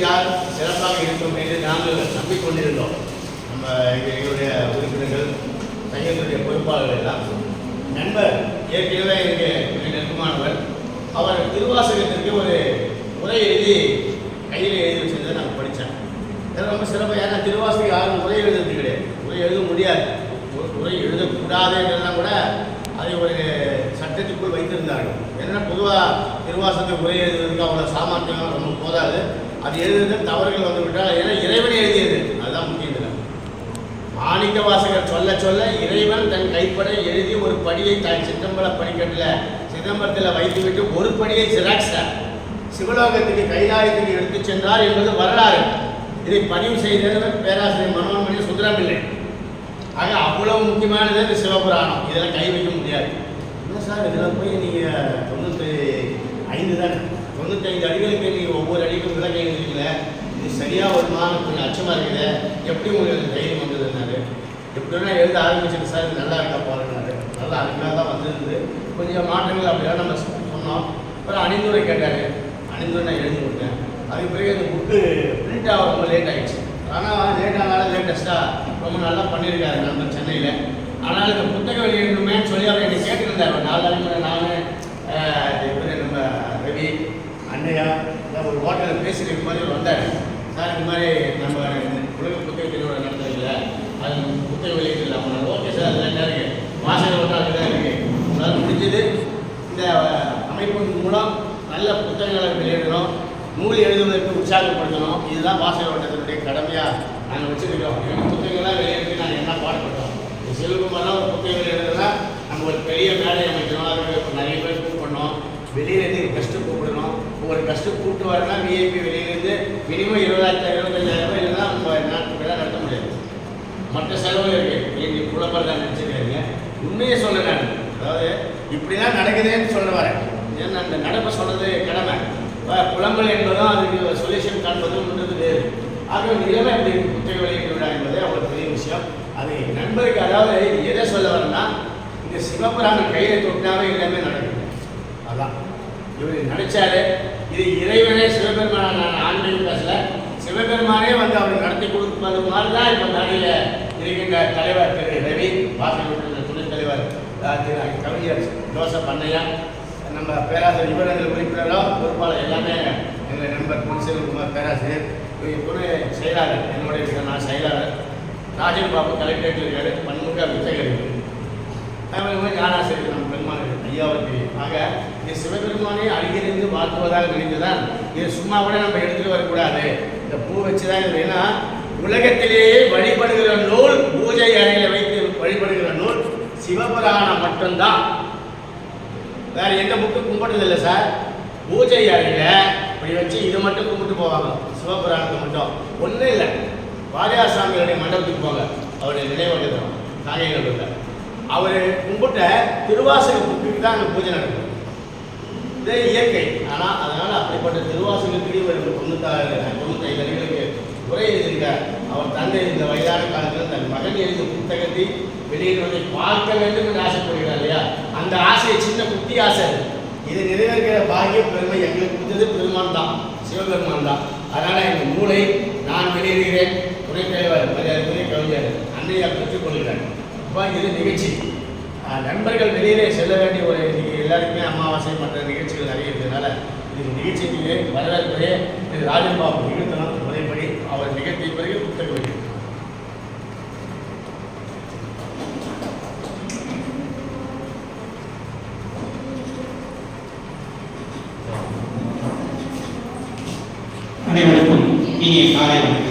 செய்தால் சிறப்பாக இருக்கும் என்று நாங்கள் நம்பிக்கொண்டிருந்தோம். நம்ம எங்களுடைய உறுப்பினர்கள் சங்கத்துடைய பொறுப்பாளர்கள் எல்லாம். நண்பர் ஏற்கனவே எனக்கு நெருக்கமானவர். அவர் திருவாசகத்திற்கு ஒரு உரை எழுதி கையில் எழுதி வச்சிருந்ததை நான் படித்தேன் இதெல்லாம் ரொம்ப சிறப்பாக ஏன்னா திருவாசகம் யாரும் உரை எழுதுறது கிடையாது. உரை எழுத முடியாது. உரை எழுதக்கூடாதுன்றதெல்லாம் கூட அதை ஒரு சட்டத்துக்குள் வைத்திருந்தார்கள். ஏன்னா பொதுவாக திருவாசகத்தை உரை எழுதுவதற்கு அவ்வளோ சாமர்த்தியம் ரொம்ப போதாது. அது எழுதுறது தவறுகள் வந்து விட்டால் ஏன்னா இறைவனை எழுதியது. அதுதான் முக்கியம் இதில். மாணிக்க வாசகர் சொல்ல சொல்ல இறைவன் தன் கைப்பட எழுதி ஒரு படியை தன் சிதம்பர படிக்கட்டில் சிதம்பரத்தில் வைத்துவிட்டு ஒரு படியை சிராக்ஸார் சிவலோகத்துக்கு கைலாயத்துக்கு எடுத்து சென்றார் என்பது வரலாறு. இதை பதிவு செய்தவர் பேராசிரியர் மனோன்மணி சுந்தரமில்லை ஆக அவ்வளவு முக்கியமானது இந்த சிவபுராணம். இதெல்லாம் கை வைக்க முடியாது. என்ன சார் இதில் போய் நீங்கள் தொண்ணூற்றி ஐந்து தான் தொண்ணூத்தஞ்சு அடிகளுக்கு நீங்கள் ஒவ்வொரு அடிக்கும் விலகை எழுதுறீங்களே? இது சரியாக வருமானம் கொஞ்சம் அச்சமாக இருக்குது. எப்படி உங்களுக்கு தைரியம் வந்ததுன்னாரு எப்படின்னா எழுத ஆரம்பிச்சிருக்கு சார் இது நல்லா இருக்கா பாருங்கன்னாரு நல்லா அருமையாக தான் வந்திருந்தது. கொஞ்சம் மாற்றங்கள் அப்படிலாம் நம்ம சொன்னோம். அப்புறம் அணிந்துரை கேட்டார். அணிந்துரை நான் எழுதி கொடுத்தேன். அதுக்கு பிறகு அந்த புக்கு பிரிண்ட் ஆக ரொம்ப லேட் ஆகிடுச்சு ஆனால் லேட் ஆனாலும் லேட்டஸ்ட்டாக ரொம்ப நல்லா பண்ணியிருக்காரு நம்ம சென்னையில். ஆனால் இந்த புத்தகம் வெளியிடணுமேன்னு சொல்லி அவர் என்னை கேட்டுருந்தார். நாலு நாளைக்கு முன்னாடி நான் அண்ணையா இல்லை ஒரு ஹோட்டலில் பேசிட்டு மாதிரி ஒரு வந்தார். சார் இந்த மாதிரி நம்ம உலக புத்தக திருவிழா நடத்துறீங்கள அது புத்தக வெளியிட்டு அவங்க ஓகே சார் அது என்ன இருக்கு. வாசகர் ஒன்றா தான் இருக்கு. உங்களால் முடிஞ்சது இந்த அமைப்பின் மூலம் நல்ல புத்தகங்களை வெளியிடணும் நூல் எழுதுவதற்கு உற்சாகப்படுத்தணும். இதுதான் வாசகர் வட்டத்தினுடைய கடமையாக நாங்கள் வச்சுருக்கோம் எங்கள் புத்தகங்கள்லாம் வெளியிட்டு நாங்கள் என்ன பாடுபட்டோம்? இந்த ஒரு புத்தகங்கள் எழுத நம்ம ஒரு பெரிய மேடை அமைக்கணும் அதுக்கு நிறைய பேர் கூப்பிடணும் வெளியிலேருந்து கஷ்டம் கூப்பிடணும் ஒரு கஷ்டம் கூப்பிட்டு வரனா விஐபி வெளியிலேருந்து மினிமம் இருபதாயிரத்தி இருபத்தஞ்சாயிரம் ரூபாய் இல்லைன்னா நம்ம நாட்டுக்கு நடத்த முடியாது. மற்ற செலவு இருக்குது நீங்க புலம்பரதான் நினச்சிருக்காங்க உண்மையை சொல்ல நான். அதாவது இப்படிதான் நடக்குதுன்னு சொல்ல வரேன். ஏன்னா அந்த நடப்பை சொன்னது கடமை. புலம்பல் என்பதும் அதுக்கு சொல்யூஷன் காண்பதும் ஒன்றது வேறு. ஆகவே நிலைமை அப்படி இருக்கு புத்தக வெளியீட்டு விழா என்பது அவ்வளோ பெரிய விஷயம். அது நண்பருக்கு அதாவது எதை சொல்ல வரேன்னா இந்த சிவபுராணம் கையில் தொட்டாவே எல்லாமே நடக்குது. அதான். இவர் நினைச்சாரு இது இறைவனே சிவபெருமான நான் ஆன்மீக பேசல. சிவபெருமானே வந்து அவர் நடத்தி கொடுப்பது மாதிரி தான் இப்போ நாடியில் இருக்கின்ற தலைவர் திரு ரவி வாசல் துணைத் தலைவர் திரு கவிஞர் ஜோசப் அண்ணையா நம்ம பேராசிரியர் இவரங்கள் உறுப்பினரோ பொறுப்பாளர் எல்லாமே எங்கள் நண்பர் பொன்செல்வகுமார் பேராசிரியர் இவங்க துணை செயலாளர் என்னுடைய நான் செயலாளர் ராஜன் பாபு கலெக்டரேட்டில் இருக்காரு பன்முக வித்தகர் தமிழக ஞானாசிரியர் நம்ம பெருமாள் ஐயாவுக்கு ஆக இது சிவபெருமானே அருகிலிருந்து வாழ்த்துவதாக நினைத்துதான் இது சும்மா கூட நம்ம எடுத்துட்டு வரக்கூடாது. இந்த பூ வச்சுதான் இது ஏன்னா உலகத்திலேயே வழிபடுகிற நூல் பூஜை அறையில வைத்து வழிபடுகிற நூல் சிவபுராணம் மட்டும்தான். வேற எந்த புக்கு கும்பிடுறது இல்லை சார். பூஜை அறையில இப்படி வச்சு இது மட்டும் கும்பிட்டு போவாங்க. சிவபுராணத்தை மட்டும். ஒன்றும் இல்லை. வாரியார் சாமிகளுடைய மண்டபத்துக்கு போங்க. அவருடைய நினைவகத்தம் நாகைநல்லூரில் அவர் கும்பிட்ட திருவாசக புக்குக்கு தான் அங்கே பூஜை நடக்கும். இதே இயற்கை. ஆனால் அதனால் அப்படிப்பட்ட திருவாசகத்துக்கு ஒரு தொண்ணூத்தாறு தொண்ணூத்தைந்து அடிகளுக்கு உரை எழுதியிருக்கார் அவர் தந்தை இந்த வயதான காலத்தில் தன் மகன் எழுதிய புத்தகத்தை வெளியிடுவதை பார்க்க வேண்டும் என்று ஆசைப்படுகிறார் இல்லையா? அந்த ஆசையை சின்ன குட்டி ஆசை அது. இது நிறைவேற்கிற பாகிய பெருமை எங்களுக்கு கொடுத்தது பெருமான் தான் சிவபெருமான் தான். அதனால் எங்கள் மூளை நான் வெளியிடுகிறேன். துணைத் தலைவர் மரியாதைக்குரிய கவிஞர் அன்னையா பெற்றுக்கொள்கிறார் இப்போ இது நிகழ்ச்சி. நண்பர்கள் வெளியிலே செல்ல வேண்டிய ஒரு எல்லாருக்குமே அமாவாசை மற்ற நிகழ்ச்சிகள் நிறைய இருக்கிறதுனால இந்த நிகழ்ச்சிக்கு வரவேற்பதே திரு ராஜன் பாபு நிகழ்த்தணும் முறைப்படி அவர் நிகழ்த்திய பிறகு புத்தக அனைவருக்கும் இனிய காலை வணக்கம்.